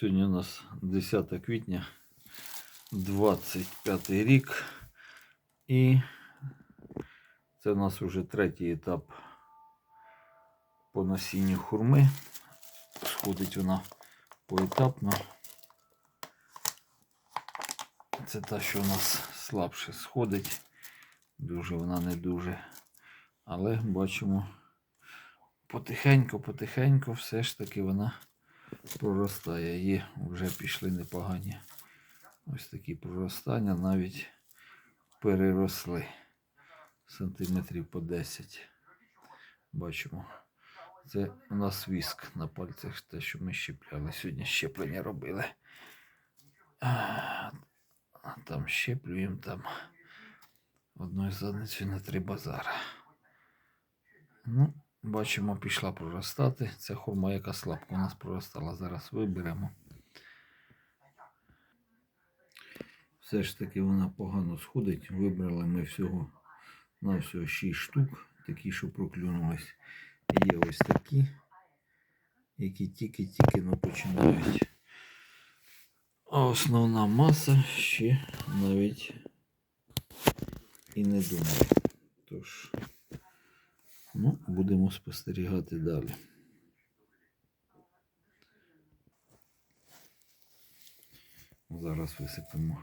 Сьогодні у нас 10 квітня 25 рік. І це у нас вже третій етап по насінню хурми. Сходить вона поетапно. Це та, що у нас слабше сходить. Дуже вона не дуже. Але бачимо потихеньку, потихеньку все ж таки вона проростає. Є, вже пішли непогані. Ось такі проростання навіть переросли сантиметрів по 10. Бачимо. Це у нас віск на пальцях, те, що ми щепляли. Сьогодні щеплення робили. Там щеплюємо, там одною задницею на три базара. Ну, бачимо, пішла проростати. Це хурма, яка слабко у нас проростала. Зараз виберемо. Все ж таки вона погано сходить. Вибрали ми всього на всього 6 штук, такі, що проклюнулись. Є ось такі, які тільки-тільки ну, починають. А основна маса ще навіть і не думає. Тож, ну, будемо спостерігати далі. Зараз висипемо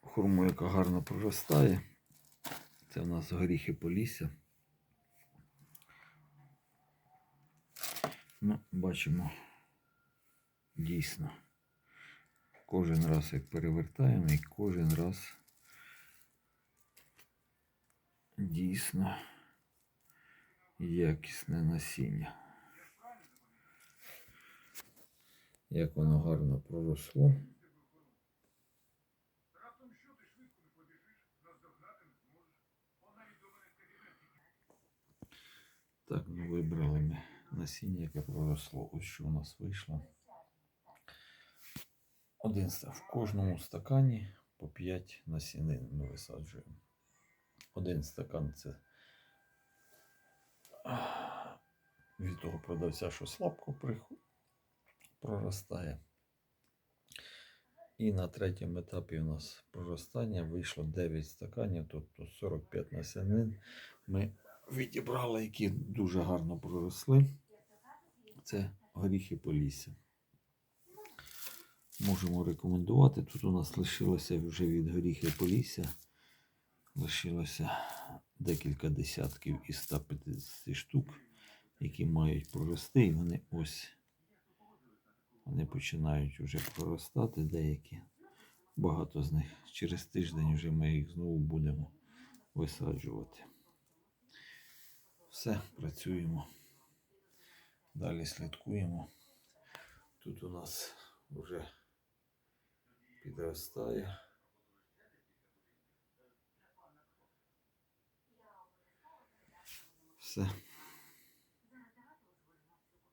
хурму, яка гарно проростає. Це в нас горіхи полісся. Ну, бачимо дійсно. Кожен раз як перевертаємо і кожен раз дійсно якісне насіння. Як воно гарно проросло. Так, ну вибрали ми насіння, яке проросло. Ось що у нас вийшло. Один в кожному стакані по 5 насінин ми висаджуємо. Один стакан це а, від того продавця, що слабко проростає. І на третьому етапі у нас проростання вийшло 9 стаканів, тобто 45 насінин. Ми відібрали, які дуже гарно проросли. Це горіхи полісся. Можемо рекомендувати. Тут у нас лишилося вже від горіхи полісся. Лишилося декілька десятків із 150 штук, які мають прорости. І вони ось вони починають вже проростати деякі. Багато з них. Через тиждень вже ми їх знову будемо висаджувати. Все, працюємо. Далі слідкуємо. Тут у нас вже підростає.